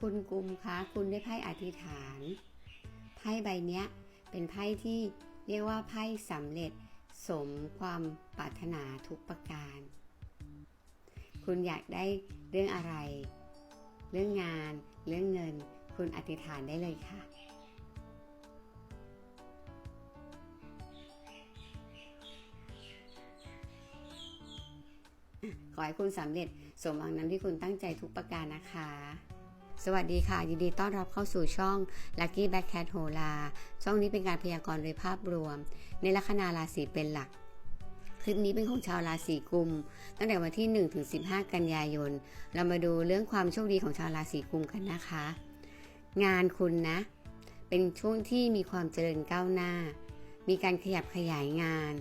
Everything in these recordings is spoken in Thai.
คุณกุมคะคุณได้ไพ่อธิษฐานไพ่ใบเนี้ยเป็นไพ่ที่เรียกว่าไพ่สำเร็จสมความปรารถนาทุกประการ คุณอยากได้เรื่องอะไร เรื่องงาน เรื่องเงิน คุณอธิษฐานได้เลยค่ะ ขอให้คุณสำเร็จสมหวังนั้นที่คุณตั้งใจทุกประการนะคะ สวัสดีค่ะ ยินดีต้อนรับเข้าสู่ช่อง Lucky Back Cat h o l a ช่องนี้เป็นการพยากรณ์โดยภาพรวม ในลัคนาราศีเป็นหลัก คลิปนี้เป็นของชาวราศีกุม ตั้งแต่วันที่ 1 ถึง 15 กันยายน เรามาดูเรื่องความโชคดีของชาวราศีกุมกันนะคะ งานคุณนะ เป็นช่วงที่มีความเจริญก้าวหน้า มีการขยับขยายงาน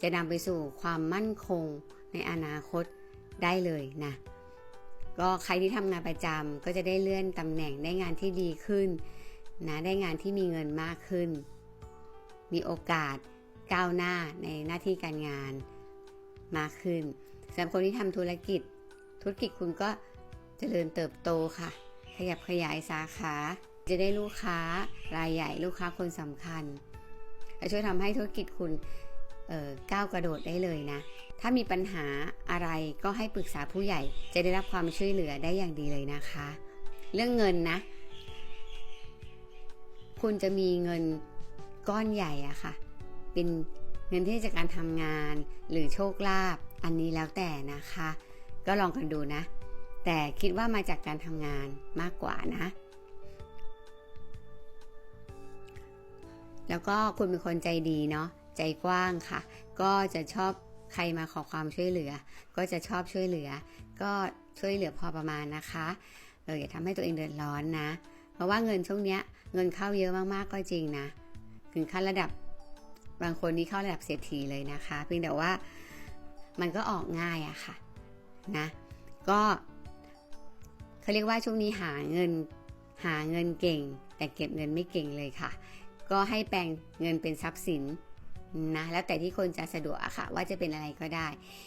จะนำไปสู่ความมั่นคงในอนาคตได้เลยนะ ก็ใครที่ทำงานประจำก็จะได้เลื่อนตำแหน่งได้งานที่ดีขึ้นนะได้งานที่มีเงินมากขึ้น มีโอกาสก้าวหน้าในหน้าที่การงานมากขึ้นสำหรับคนที่ทำธุรกิจ ธุรกิจคุณก็เจริญเติบโตค่ะ ขยับขยายสาขา จะได้ลูกค้ารายใหญ่ลูกค้าคนสำคัญและช่วยทำให้ธุรกิจคุณก้าวกระโดดได้เลยนะ ถ้ามีปัญหาอะไรก็ให้ปรึกษาผู้ใหญ่จะได้รับความช่วยเหลือได้อย่างดีเลยนะคะ เรื่องเงินนะ คุณจะมีเงินก้อนใหญ่อะค่ะ เป็นเงินที่จากการทำงานหรือโชคลาภอันนี้แล้วแต่นะคะ ก็ลองกันดูนะ แต่คิดว่ามาจากการทำงานมากกว่านะ แล้วก็คุณเป็นคนใจดีเนาะใจกว้างค่ะ ก็จะชอบ ใครมาขอความช่วยเหลือ ก็จะชอบช่วยเหลือ ก็ช่วยเหลือพอประมาณนะคะเอออย่าทำให้ตัวเองเดือดร้อนนะ เพราะว่าเงินช่วงเนี้ยเงินเข้าเยอะมากๆก็จริงนะ ถึงขั้นระดับบางคนนี่เข้าระดับเศรษฐีเลยนะคะ เพียงแต่ว่ามันก็ออกง่ายอะค่ะนะก็เขาเรียกว่าช่วงนี้หาเงินหาเงินเก่ง แต่เก็บเงินไม่เก่งเลยค่ะ ก็ให้แปลงเงินเป็นทรัพย์สิน นะแล้วแต่ที่คนจะสะดวกอะค่ะ ว่าจะเป็นอะไรก็ได้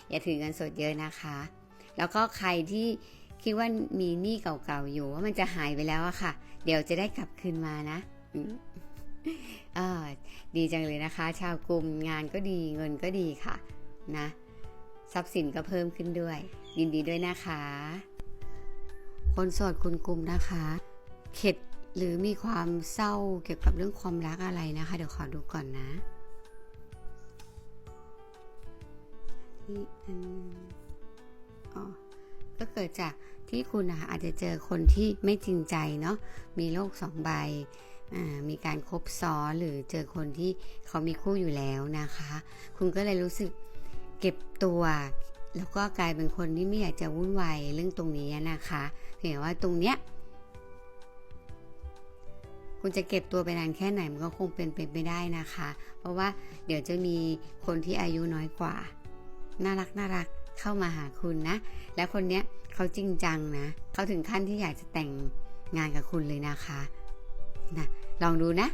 อย่าถือเงินสดเยอะนะคะ แล้วก็ใครที่คิดว่ามีหนี้เก่าๆอยู่ว่ามันจะหายไปแล้วอะค่ะ เดี๋ยวจะได้กลับคืนมานะออดีจังเลยนะคะ ชาวกลุ่มงานก็ดีเงินก็ดีค่ะนะทรัพย์สินก็เพิ่มขึ้นด้วย ยินดีด้วยนะคะ คนโสดคุณกลุ่มนะคะ เข็ดหรือมีความเศร้าเกี่ยวกับเรื่องความรักอะไรนะคะ เดี๋ยวขอดูก่อนนะ ที่อันอ๋อก็เกิดจากที่คุณนะคะอาจจะเจอคนที่ไม่จริงใจเนาะมีโลกสองใบมีการคบซ้อนหรือเจอคนที่เขามีคู่อยู่แล้วนะคะ คุณก็เลยรู้สึกเก็บตัว แล้วก็กลายเป็นคนที่ไม่อยากจะวุ่นวายเรื่องตรงนี้นะคะเพียงแต่ว่าตรงเนี้ยคุณจะเก็บตัวไปนานแค่ไหนมันก็คงเป็นไปไม่ได้นะคะ เพราะว่าเดี๋ยวจะมีคนที่อายุน้อยกว่า น่ารักน่ารักเข้ามาหาคุณนะ และคนเนี้ยเขาจริงจังนะเขาถึงขั้นที่อยากจะแต่งงานกับคุณเลยนะคะนะลองดูนะ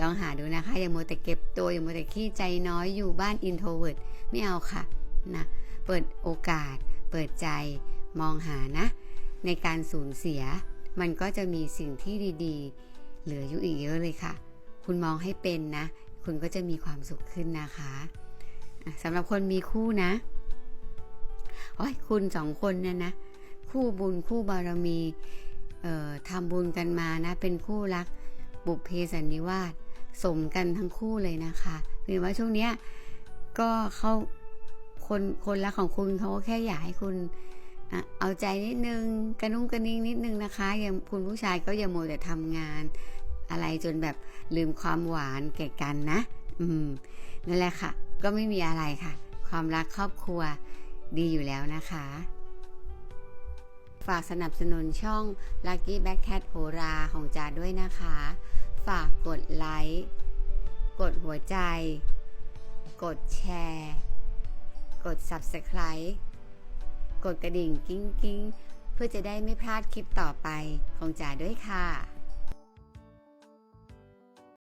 ลองหาดูนะคะ อย่ามัวแต่เก็บตัว อย่ามัวแต่ขี้ใจน้อยอยู่บ้านอินโทรเวิร์ดไม่เอาค่ะนะเปิดโอกาส เปิดใจมองหานะ ในการสูญเสีย มันก็จะมีสิ่งที่ดีๆ เหลืออยู่อีกเยอะเลยค่ะ คุณมองให้เป็นนะ คุณก็จะมีความสุขขึ้นนะคะ สำหรับคนมีคู่นะโอ้ยคุณสองคนเนี่ยนะ คู่บุญคู่บารมีเอ่อทำบุญกันมานะ เป็นคู่รักบุพเพสันนิวาสสมกันทั้งคู่เลยนะคะเพียงว่าช่วงเนี้ยก็เขาคนคนรักของคุณเขาก็แค่อยากให้คุณเอาใจนิดนึงกระนุ่งกระนิ่งนิดนึงนะคะอย่างคุณผู้ชายก็อย่าโมแต่ทำงาน อะไรจนแบบลืมความหวานแก่กันนะ อืมนั่นแหละค่ะ ก็ไม่มีอะไรค่ะ ความรักครอบครัวดีอยู่แล้วนะคะ ฝากสนับสนุนช่อง Lucky Back Cat โหราของจาด้วยนะคะ ฝากกดไลค์กดหัวใจ กดแชร์ กด Subscribe กดกระดิ่งกิ้งกิ้งเพื่อจะได้ไม่พลาดคลิปต่อไปของจ๋าด้วยค่ะ